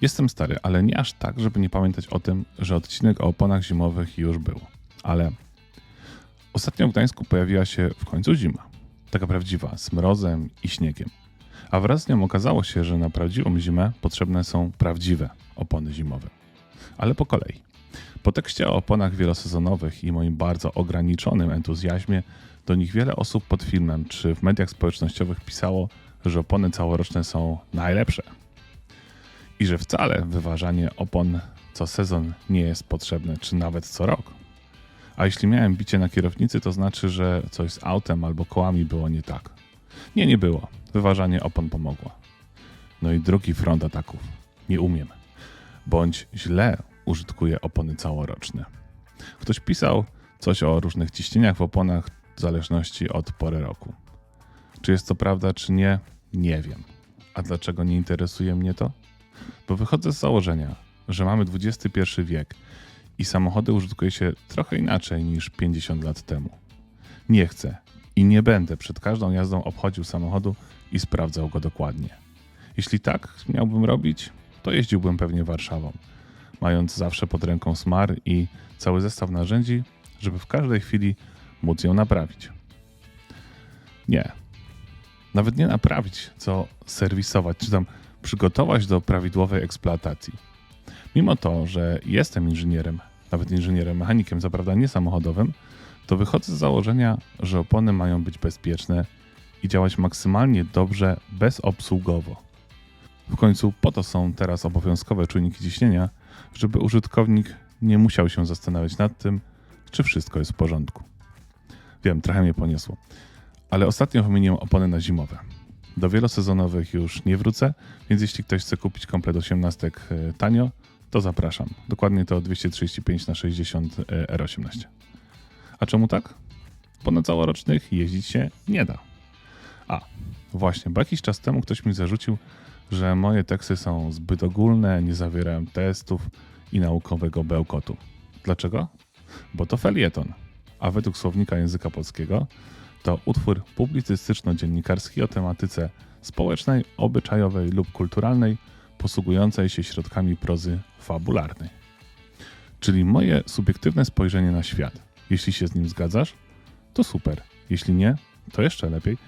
Jestem stary, ale nie aż tak, żeby nie pamiętać o tym, że odcinek o oponach zimowych już był. Ale ostatnio w Gdańsku pojawiła się w końcu zima. Taka prawdziwa, z mrozem i śniegiem. A wraz z nią okazało się, że na prawdziwą zimę potrzebne są prawdziwe opony zimowe. Ale po kolei. Po tekście o oponach wielosezonowych i moim bardzo ograniczonym entuzjazmie do nich wiele osób pod filmem czy w mediach społecznościowych pisało, że opony całoroczne są najlepsze. I że wcale wyważanie opon co sezon nie jest potrzebne, czy nawet co rok. A jeśli miałem bicie na kierownicy, to znaczy, że coś z autem albo kołami było nie tak. Nie, nie było. Wyważanie opon pomogło. No i drugi front ataków. Nie umiem. Bądź źle użytkuję opony całoroczne. Ktoś pisał coś o różnych ciśnieniach w oponach w zależności od pory roku. Czy jest to prawda, czy nie, nie wiem. A dlaczego nie interesuje mnie to? Bo wychodzę z założenia, że mamy XXI wiek i samochody użytkuje się trochę inaczej niż 50 lat temu. Nie chcę i nie będę przed każdą jazdą obchodził samochodu i sprawdzał go dokładnie. Jeśli tak miałbym robić, to jeździłbym pewnie Warszawą, mając zawsze pod ręką smar i cały zestaw narzędzi, żeby w każdej chwili móc ją naprawić. Nie. Nawet nie naprawić, co serwisować, czy tam przygotować do prawidłowej eksploatacji. Mimo to, że jestem inżynierem, nawet inżynierem mechanikiem, co prawda nie samochodowym, to wychodzę z założenia, że opony mają być bezpieczne i działać maksymalnie dobrze bezobsługowo. W końcu po to są teraz obowiązkowe czujniki ciśnienia, żeby użytkownik nie musiał się zastanawiać nad tym, czy wszystko jest w porządku. Wiem, trochę mnie poniosło, ale ostatnio wymieniłem opony na zimowe. Do wielosezonowych już nie wrócę, więc jeśli ktoś chce kupić komplet 18 e, tanio, to zapraszam. Dokładnie to 235 na 60 e, R18. A czemu tak? Bo na całorocznych jeździć się nie da. A, właśnie, bo jakiś czas temu ktoś mi zarzucił, że moje teksty są zbyt ogólne, nie zawierają testów i naukowego bełkotu. Dlaczego? Bo to felieton, a według słownika języka polskiego to utwór publicystyczno-dziennikarski o tematyce społecznej, obyczajowej lub kulturalnej, posługującej się środkami prozy fabularnej. Czyli moje subiektywne spojrzenie na świat. Jeśli się z nim zgadzasz, to super. Jeśli nie, to jeszcze lepiej.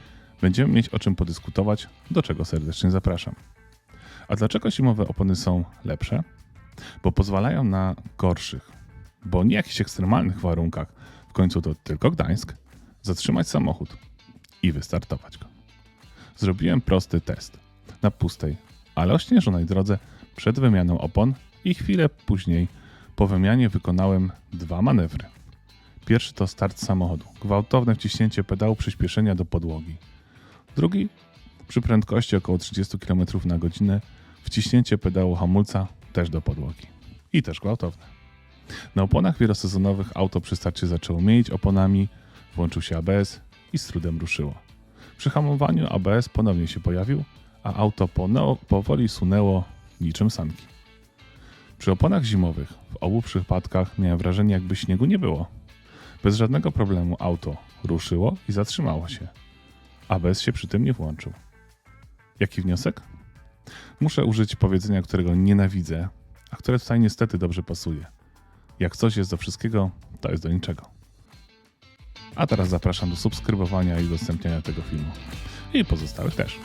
Będziemy mieć o czym podyskutować, do czego serdecznie zapraszam. A dlaczego zimowe opony są lepsze? Bo pozwalają na gorszych, bo nie jakichś ekstremalnych warunkach, w końcu to tylko Gdańsk, zatrzymać samochód i wystartować go. Zrobiłem prosty test na pustej, ale ośnieżonej drodze przed wymianą opon i chwilę później po wymianie wykonałem dwa manewry. Pierwszy to start samochodu, gwałtowne wciśnięcie pedału przyspieszenia do podłogi. Drugi przy prędkości około 30 km na godzinę wciśnięcie pedału hamulca też do podłogi. I też gwałtowne. Na oponach wielosezonowych auto przy starcie zaczęło mieć oponami, włączył się ABS i z trudem ruszyło. Przy hamowaniu ABS ponownie się pojawił, a auto powoli sunęło niczym sanki. Przy oponach zimowych w obu przypadkach miałem wrażenie, jakby śniegu nie było. Bez żadnego problemu auto ruszyło i zatrzymało się. ABS się przy tym nie włączył. Jaki wniosek? Muszę użyć powiedzenia, którego nienawidzę, a które tutaj niestety dobrze pasuje. Jak coś jest do wszystkiego, to jest do niczego. A teraz zapraszam do subskrybowania i udostępniania tego filmu. I pozostałych też.